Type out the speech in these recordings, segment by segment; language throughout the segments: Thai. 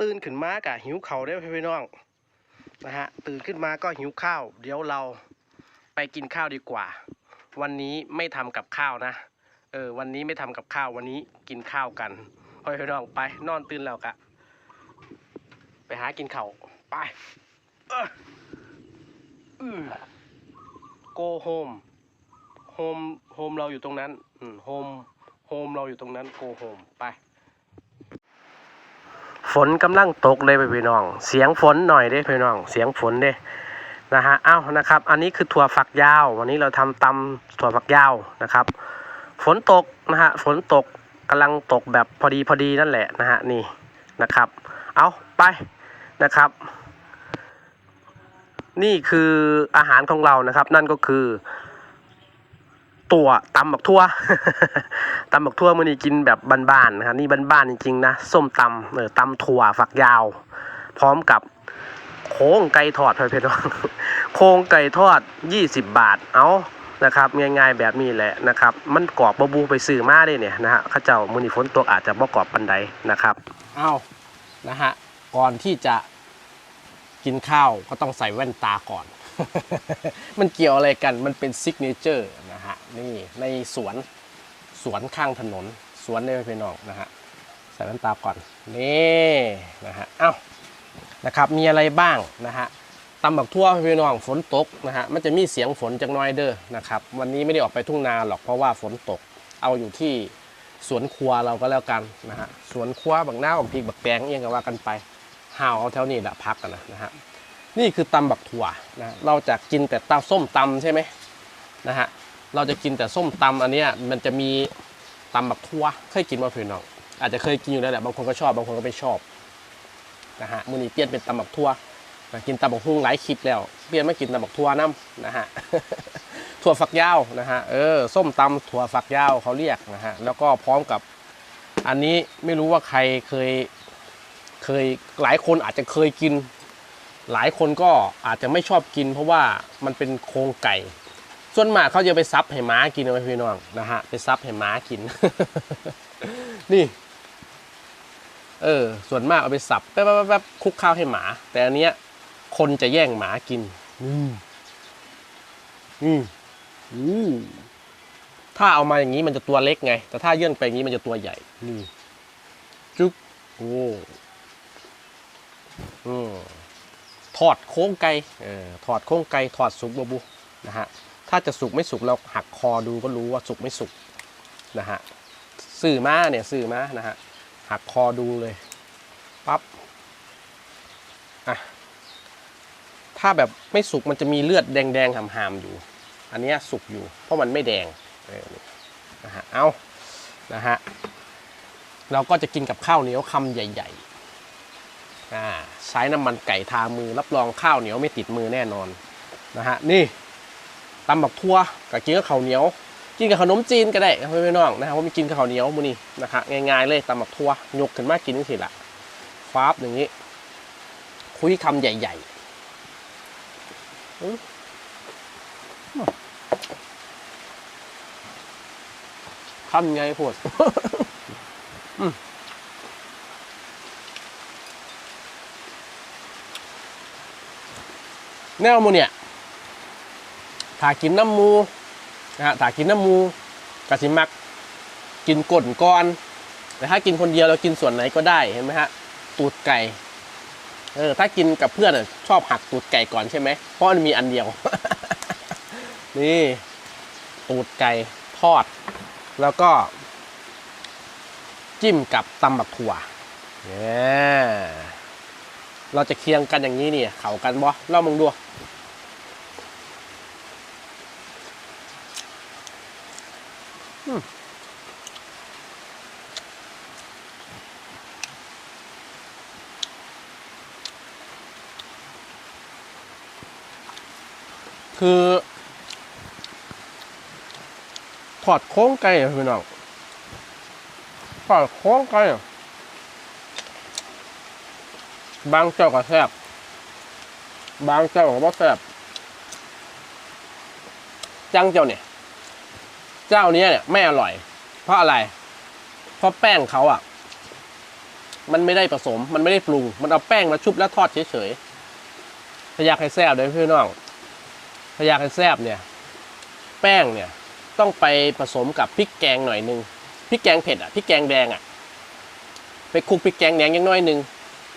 ตื่นขึ้นมากะหิวเข่าวได้พี่น้องนะฮะตื่นขึ้นมาก็หิวข้าว เดี๋ยวเราไปกินข้าวดีกว่า วันนี้ไม่ทำกับข้าวนะเออวันนี้ไม่ทำกับข้าววันนี้กินข้าวกันพ่อพี่น้องไปนอนตื่นแล้วกะไปหากินข้าวไปเอออือ go home home home เราอยู่ตรงนั้น อืม home home เราอยู่ตรงนั้น go home ไป ฝนกำลังตกเลยพี่น้อง เสียงฝนหน่อยเด้พี่น้อง เสียงฝนเด้นะฮะอ้าวนะครับ อันนี้คือถั่วฝักยาว วันนี้เราทำตำถั่วฝักยาวนะครับ ฝนตกนะฮะฝนตกกำลังตกแบบพอดีพอดีนั่นแหละนะฮะนี่นะครับ เอาไปนะครับ นี่คืออาหารของเรานะครับ นั่นก็คือ ตัวตำบักทั่วตำบักทั่วมันนี่กินแบบบ้านๆนะครับนี่บ้านๆจริงๆนะส้มตำเออตำถั่วฝักยาว พร้อมกับโค้งไก่ทอดเพื่อนๆโค้งไก่ทอด 20 บาทเอานะครับง่ายๆแบบนี้แหละนะครับ มันกรอบบบูไปซื้อมาได้เนี่ยนะฮะข้าเจ้ามือนีฝนตกอาจจะบ่กรอบปันใดนะครับเอานะฮะก่อนที่จะกินข้าวก็ต้องใส่แว่นตาก่อน มันเกี่ยวอะไรกัน มันเป็นซิกเนเจอร์นะฮะ นี่ในสวนสวนข้างถนน สวนเนี่ยพี่น้องนะฮะ ใส่แว่นตาก่อน นี่นะฮะ เอ้า นะครับ มีอะไรบ้างนะฮะตำบักทั่วพี่น้องฝนตกนะฮะ มันจะมีเสียงฝนจากน้อยเด้อนะครับ วันนี้ไม่ได้ออกไปทุ่งนาหรอกเพราะว่าฝนตก เอาอยู่ที่สวนครัวเราก็แล้วกันนะฮะ สวนครัวบักหน้าบักพริกบักแปงเอียงก็ว่ากันไปห่าวเอาแถวนี้แหละพักกันนะนะฮะ นี่คือตำบักถั่วนะเราจะกินแต่ตำส้มตำใช่ไหมนะฮะเราจะกินแต่ส้มตำอันเนี้ยมันจะมีตำบักทั่วเคยกินมาพื่น้องอาจจะเคยกินอยู่แล้วแหละบางคนก็ชอบบางคนก็ไม่ชอบนะฮะมูนีเปลี่ยนเป็นตำบักทั่วนะกินตำบักฮุ่งหลายคลิปแล้ว เปลี่ยนมากินตำบักทั่วน้ำนะฮะถั่วฝักยาวนะฮะเออส้มตำถั่วฝักยาวเขาเรียกนะฮะแล้วก็พร้อมกับอันนี้ไม่รู้ว่าใครเคยเคยหลายคนอาจจะเคยกิน หลายคนก็อาจจะไม่ชอบกิน เพราะว่ามันเป็นโครงไก่ ส่วนมากเขาจะไปซับให้ม้ากินเอาไว้พี่น้องนะฮะไปซับให้ม้ากิน นี่เออส่วนมากเอาไปสับแป๊บแป๊บแป๊บคลุกข้าวให้หมา แต่อันเนี้ย คนจะแย่งหมากิน อืมอืมอืมถ้าเอามาอย่างนี้มันจะตัวเล็กไง แต่ถ้าเยื่อนไปอย่างนี้มันจะตัวใหญ่นี่จุ๊บโอ้อืม ถอดโค้งไก่เออถอดโค้งไก่ถอดสุกบบุนะฮะถ้าจะสุกไม่สุกเราหักคอดูก็รู้ว่าสุกไม่สุกนะฮะสื่อมาเนี่ยสื่อมานะฮะหักคอดูเลยปั๊บอะถ้าแบบไม่สุกมันจะมีเลือดแดงๆหามๆอยู่ อันนี้สุกอยู่ เพราะมันไม่แดงนะฮะเอานะฮะเราก็จะกินกับข้าวเหนียวคำใหญ่ๆอ่า ใช้น้ำมันไก่ทามือ รับรองข้าวเหนียวไม่ติดมือแน่นอนนะฮะนี่ตำบักทั่วกับกินกับข้าวเหนียว กินกับขนมจีนก็ได้ครับพี่น้องนะครับว่ามีกินกับข้าวเหนียวมูนี่นะฮะง่ายๆเลยตำบักทั่วยกขึ้นมากินนี่สิละฟ้าบอย่างนี้ คุยคำใหญ่ๆคำไงพวด แนวมูเนี่ยถ้ากินน้ำมูนะฮะถ้ากินน้ำมูกะสิมักกินก่นก้อน แต่ถ้ากินคนเดียวเรากินส่วนไหนก็ได้เห็นไหมฮะตูดไก่เออถ้ากินกับเพื่อนชอบหักตูดไก่ก่อนใช่ไหมเพราะมันมีอันเดียว นี่ ตูดไก่ทอด แล้วก็ จิ้มกับตำบักถั่วเนี่ยเราจะเคียงกันอย่างนี้เนี่ยเข่ากันบ่เล่ามึงดูอืม คือถอดโค้งไก่อะพี่น้องถอดโค้งไก่บางเจ้าก็แซ่บบางเจ้าก็บ่แซ่บจังเจ้าเนี่ย เจ้าเนี้ยเนี่ยไม่อร่อย เพราะอะไร เพราะแป้งเขาอะ มันไม่ได้ผสม มันไม่ได้ปรุง มันเอาแป้งมาชุบแล้วทอดเฉยๆถ้าอยากให้แซ่บเลยพี่น้องถ้าอยากให้แซ่บเนี่ย แป้งเนี่ยต้องไปผสมกับพริกแกงหน่อยนึงพริกแกงเผ็ดอะพริกแกงแดงอะ ไปคลุกพริกแกงแดงยังน้อยหนึง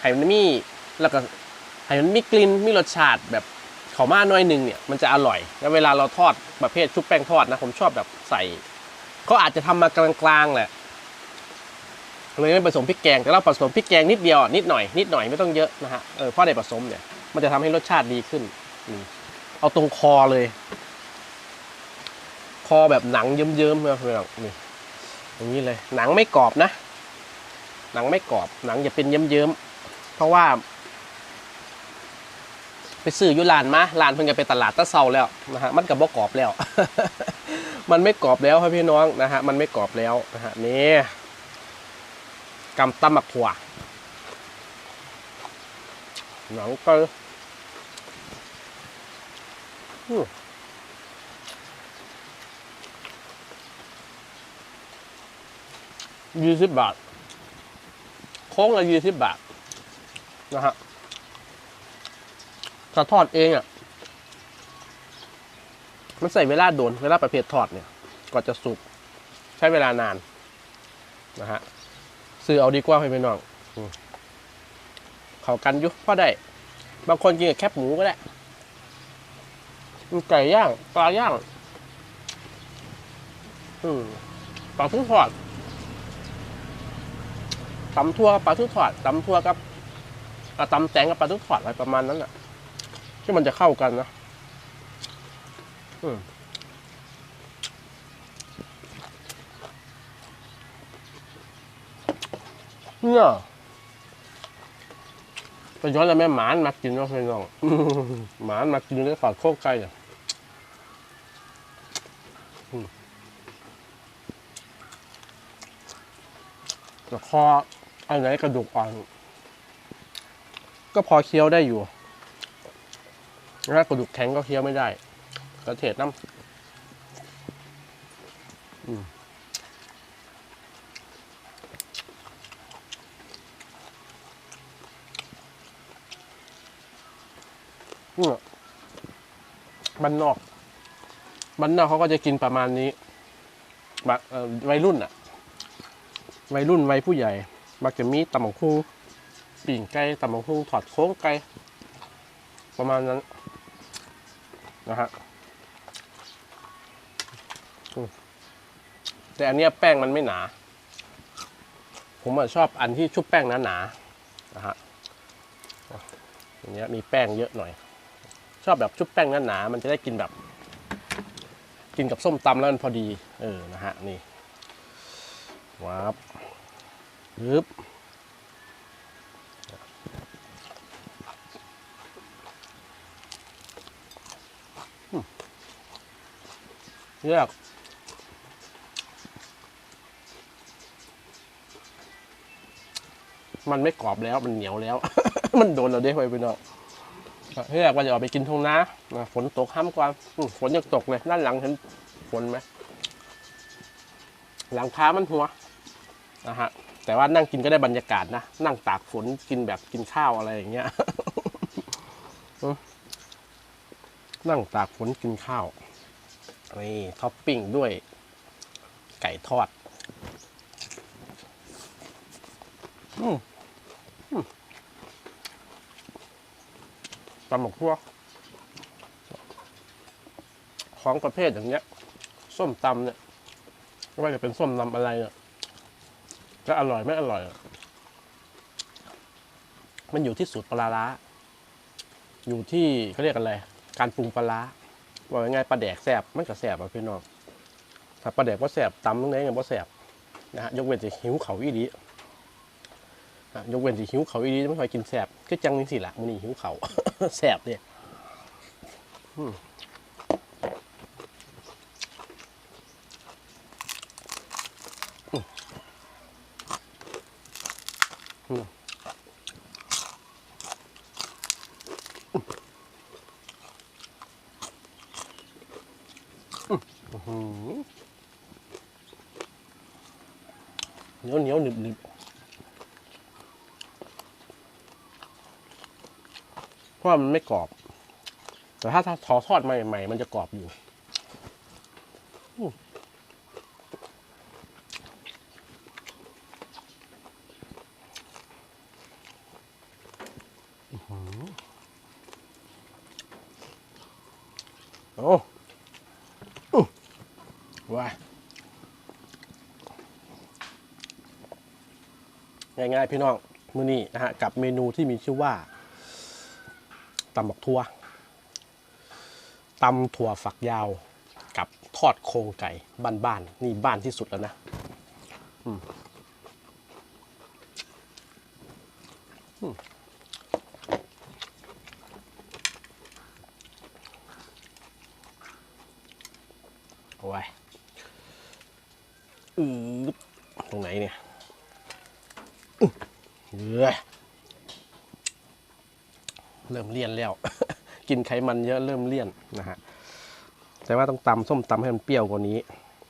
ให้มันมีแล้วก็ให้มันมีกลิ่นมีรสชาติแบบ ขามาน้อยหนึ่งเนี่ยมันจะอร่อย แล้วเวลาเราทอดประเภทชุบแป้งทอดนะผมชอบแบบใส่เขาอาจจะทำมากลางๆแหละเลยไม่ผสมพริกแกงแต่เราผสมพริกแกงนิดเดียวนิดหน่อยนิดหน่อยไม่ต้องเยอะนะฮะเออเพราะได้ผสมเนี่ย มันจะทำให้รสชาติดีขึ้นเอาตรงคอเลย คอแบบหนังเยิ้มๆเลยเพื่อนนี่อย่างนี้เลย หนังไม่กรอบนะ หนังไม่กรอบหนังจะเป็นเยิ้มๆเพราะว่า ไปซื้ออยุลานมาลานเพิ่งจะไปตลาดตะเซาแล้วนะฮะมันกับบ่กรอบแล้ว มันไม่กรอบแล้วครับพี่น้องนะฮะมันไม่กรอบแล้วนะฮะนี่กำตำมักถั่วหนังก็ยี่สิบบาทโค้งละยี่สิบบาทนะฮะ ถ้าทอดเองอะมันใส่เวลาโดนเวลาประเภททอดเนี่ยกว่าจะสุกใช้เวลานานนะฮะซื้อเอาดีกว่าให้พี่น้องอเขากันยุพอได้ บางคนกินกับแคบหมูก็ได้ไก่ย่างปลาย่างปลาทุ่งทอดตำทั่วกับปลาทุ่งทอดตำทั่วกับตำแตงกับปลาทุ่งทอดอะไรประมาณนั้นอะ ที่มันจะเข้ากันนะอืมเนี่ยไปย้อนแล้วแม่หมานมากินเนาะพี่น้องหมานมากินได้ฝาดโคกไก่อะอืมแต่คออันไหนกระดูกอ่อนก็พอเคี้ยวได้อยู่ ถ้ากระดูกแข็งก็เคี้ยวไม่ได้ กระเทศน้ำอืมเนี่ยบ้านนอกบ้านนอกเขาก็จะกินประมาณนี้บะเอ่อวัยรุ่นอะวัยรุ่นวัยผู้ใหญ่มักจะมีตำบักหุ่ปิ่งไก่ตำบักหุ่ถอดโค้งไก่ประมาณนั้น นะฮะอืมแต่อันเนี้ยแป้งมันไม่หนา ผมอะชอบอันที่ชุบแป้งหนาๆนะฮะอย่างเงี้ยมีแป้งเยอะหน่อย ชอบแบบชุบแป้งหนาๆมันจะได้กินแบบ กินกับส้มตำแล้วมันพอดี เออนะฮะนี่ว้าบปึ๊บ เลือก มันไม่กรอบแล้วมันเหนียวแล้ว มันโดนเราได้ไปไปเนาะเฮ้ยว่าจะออกไปกินทงนานะฝนตกห้ามกว่าฝนยังตกเลยด้านหลังเห็นฝนไหมหลังคามันหัวนะฮะแต่ว่านั่งกินก็ได้บรรยากาศนะ นั่งตากฝนกินแบบกินข้าวอะไรอย่างเงี้ยนั่งตากฝนกินข้าว นี่ท็อปปิ้งด้วยไก่ทอดอืมตำหมกทั่วของประเภทอย่างเงี้ย ส้มตำเนี่ยไม่ว่าจะเป็นส้มตำอะไรเนี่ยจะอร่อยไม่อร่อย มันอยู่ที่สูตรปลาร้า อยู่ที่เขาเรียกอะไร การปรุงปลาร้า ว่ายังไงปลาแดกแสบมันก็แสบอะพี่น้องถ้าปลาแดกว่าแสบตำตรงไหนก็บ่แสบนะฮะยกเว้นจะหิวเขาอีดีอะยกเว้นจะหิวเขาอีดีไม่ค่อยกินแสบก็จังนี่สิละมันนี่หิวเขาแสบเนี่ยอืม เหนียวเหนียวหนึบหนึบเพราะมันไม่กรอบ แต่ถ้าทอทอดใหม่ๆมันจะกรอบอยู่โอ้ ง่ายๆพี่น้องมื้อนี้นะฮะกับเมนูที่มีชื่อว่าตำบักทั่วตำถั่วฝักยาวกับทอดโครงไก่บ้านๆนี่บ้านที่สุดแล้วนะอืมอืมเอาไว้อือตรงไหนเนี่ย เริ่มเลี่ยนแล้ว กินไขมันเยอะเริ่มเลี่ยนนะฮะแต่ว่าต้องตำส้มตำให้มันเปรี้ยวกว่านี้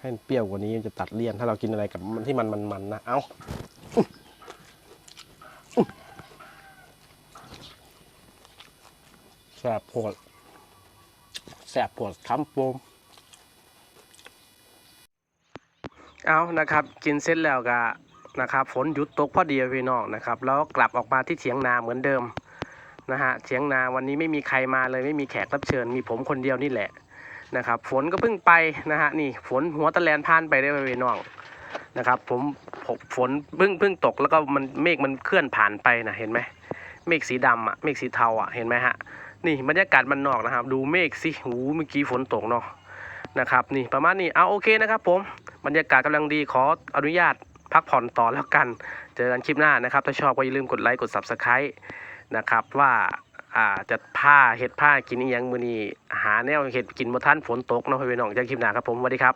ให้มันเปรี้ยวกว่านี้จะตัดเลี่ยน ถ้าเรากินอะไรกับมันที่มันมันๆนะเอาอื้ออื้อแสบปวดแสบปวดคำโปมเอานะครับ กินเสร็จแล้วก็ นะครับฝนหยุดตกพอดีพี่น้องนะครับ แล้วกลับออกมาที่เถียงนาเหมือนเดิมนะฮะเถียงนาวันนี้ไม่มีใครมาเลยไม่มีแขกรับเชิญ มีผมคนเดียวนี่แหละนะครับ ฝนก็เพิ่งไปนะฮะนี่ฝนหัวตะแลนผ่านไปได้พี่น้องนะครับ ผมผมฝนเพิ่งเพิ่งตกแล้วก็มันเมฆมันเคลื่อนผ่านไปนะเห็นไหมเมฆสีดำอะเมฆสีเทาอะเห็นไหมฮะนี่บรรยากาศมันนอกนะครับ ดูเมฆสิหูเมื่อกี้ฝนตกเนาะนะครับ นี่ประมาณนี้เอาโอเคนะครับ ผมบรรยากาศกำลังดีขออนุญาต พักผ่อนต่อแล้วกัน เจอกันคลิปหน้านะครับ ถ้าชอบก็อย่าลืมกดไลค์กด subscribe นะครับว่าอ่าจะผ้าเห็ดผ้ากินอีหยังมือนี้หาแนวเห็ดกินบ่ท่านฝนตกเนาะพี่น้องเจอกันคลิปหน้าครับผมสวัสดีครับ